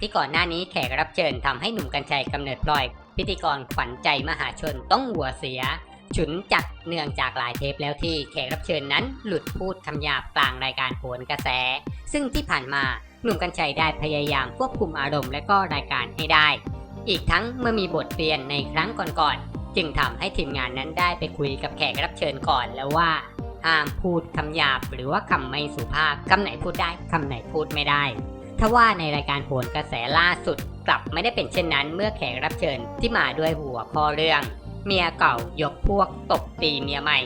ที่ก่อนหน้านี้แขกรับเชิญทำให้หนุ่มกัญชัยกำเนิดพลอย พิธีกรขวัญใจมหาชนต้องหัวเสีย ฉุนจัดเนื่องจากหลายเทปแล้วที่แขกรับเชิญนั้นหลุดพูดคำหยาบกลางรายการโหนกระแส ซึ่งที่ผ่านมาหนุ่มกัญชัยได้พยายามควบคุมอารมณ์และก็รายการให้ได้ อีกทั้งเมื่อมีบทเรียนในครั้งก่อนๆจึงทำให้ทีมงานนั้นได้ไปคุยกับแขกรับเชิญก่อนแล้วว่าห้ามพูดคำหยาบหรือว่าคำไม่สุภาพคำไหนพูดได้คำไหนพูดไม่ได้ ทว่าในรายการโหนกระแสล่าสุด กลับไม่ได้เป็นเช่นนั้นเมื่อแขกรับเชิญที่มาด้วยหัวข้อเรื่อง เมียเก่ายกพวกตบตีเมียใหม่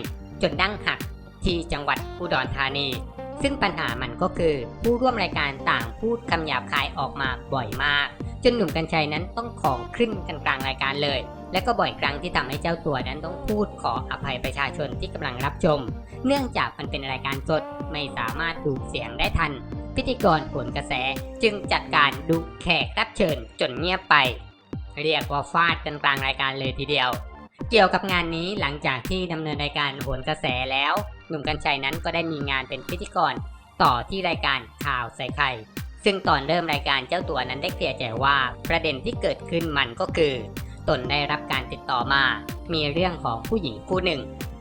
จนดั้งหักที่จังหวัดอุดรธานี ซึ่งปัญหามันก็คือผู้ร่วมรายการต่างพูดคำหยาบคายออกมาบ่อยมาก จนหนุ่มกัญชัยนั้นต้องของขึ้นกันกลางรายการเลยและก็บ่อยครั้งที่ทำให้เจ้าตัวนั้นต้องพูดขออภัยประชาชนที่กำลังรับชม เนื่องจากมันเป็นรายการสดไม่สามารถดูเสียงได้ทัน พิธีกรผลกระแสจึงจัดการดูแขกรับเชิญจนเงียบไป เรียกว่าฟาดกันกลางรายการเลยทีเดียว เกี่ยวกับงานนี้หลังจากที่ดำเนินรายการโหนกระแสแล้ว หนุ่มกัญชัยนั้นก็ได้มีงานเป็นพิธีกรต่อที่รายการข่าวใส่ไข่ซึ่งตอนเริ่มรายการเจ้าตัวนั้นได้เคลียร์ใจว่า ประเด็นที่เกิดขึ้นมันก็คือ ตนได้รับการติดต่อมา มีเรื่องของผู้หญิงคู่หนึ่ง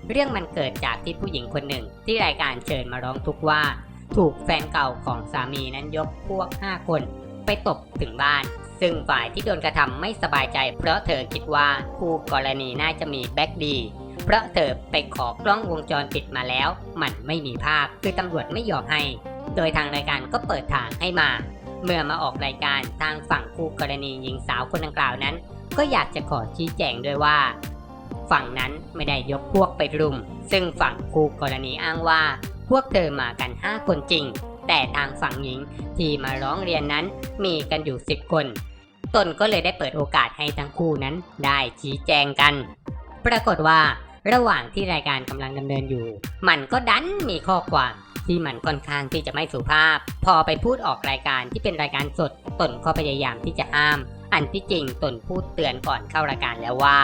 เรื่องมันเกิดจากที่ผู้หญิงคนหนึ่ง ที่รายการเชิญมาร้องทุกข์ว่า ถูกแฟนเก่าของสามีนั้นยกพวก 5 คน ไปตบถึงบ้าน ซึ่งฝ่ายที่โดนกระทำไม่สบายใจ เพราะเธอคิดว่าคู่กรณีน่าจะมีแบ็กดี เพราะเธอไปขอกล้องวงจรปิดมาแล้ว มันไม่มีภาพคือตำรวจไม่ยอมให้ โดยทางรายการก็เปิดทางให้มา เมื่อมาออกรายการทางฝั่งคู่กรณีหญิงสาวคนดังกล่าวนั้น ก็อยากจะขอชี้แจงด้วยว่าฝั่งนั้นไม่ได้ยกพวกไปรุม ซึ่งฝั่งคู่กรณีอ้างว่า พวกเธอมากัน 5 คนจริง แต่ทางฝั่งหญิงที่มาร้องเรียนนั้นมีกันอยู่ 10 คน ตนก็เลยได้เปิดโอกาสให้ทั้งคู่นั้นได้ชี้แจงกัน ปรากฏว่าระหว่างที่รายการกำลังดำเนินอยู่ มันก็ดันมีข้อความที่มันค่อนข้างที่จะไม่สุภาพ พอไปพูดออกรายการที่เป็นรายการสด ตนก็พยายามที่จะห้าม อันที่จริงตนพูดเตือนก่อนเข้ารายการแล้วว่า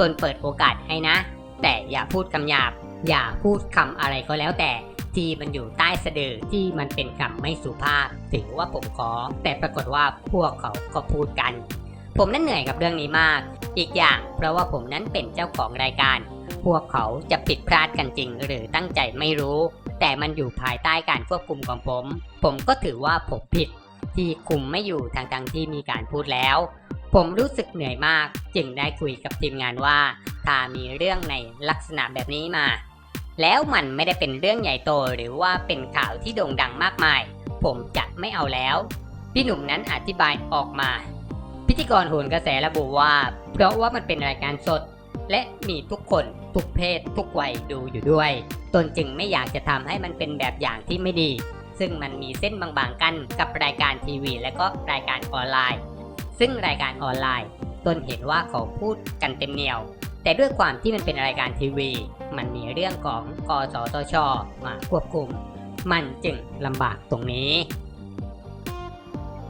ตนเปิดโอกาสให้นะ แต่อย่าพูดคำหยาบ อย่าพูดคำอะไรก็แล้วแต่ ที่มันอยู่ใต้สะดือที่มันเป็นคำไม่สุภาพถือว่าผมขอ แต่ปรากฏว่าพวกเขาก็พูดกัน ผมนั้นเหนื่อยกับเรื่องนี้มาก อีกอย่างเพราะว่าผมนั้นเป็นเจ้าของรายการ พวกเขาจะผิดพลาดกันจริง หรือตั้งใจไม่รู้ แต่มันอยู่ภายใต้การควบคุมของผม ผมก็ถือว่าผมผิด ที่คุมไม่อยู่ทางทางที่มีการพูดแล้ว ผมรู้สึกเหนื่อยมาก จึงได้คุยกับทีมงานว่า ถ้ามีเรื่องในลักษณะแบบนี้มา แล้วมันไม่ได้เป็นเรื่องใหญ่โตหรือว่าเป็นข่าวที่โด่งดังมากมาย ผมจะไม่เอาแล้ว พี่หนุ่มนั้นอธิบายออกมา พิธีกรโหนกระแสระบุว่า เพราะว่ามันเป็นรายการสด และมีทุกคนทุกเพศ ทุกวัยดูอยู่ด้วย ตนจึงไม่อยากจะทำให้มันเป็นแบบอย่างที่ไม่ดี ซึ่งมันมีเส้นบางๆกันกับรายการทีวี และก็รายการออนไลน์ ซึ่งรายการออนไลน์ ตนเห็นว่าเขาพูดกันเต็มเหนียว แต่ด้วยความที่มันเป็นรายการทีวี มันมีเรื่องของกสทช มาควบคุม มันจึงลำบากตรงนี้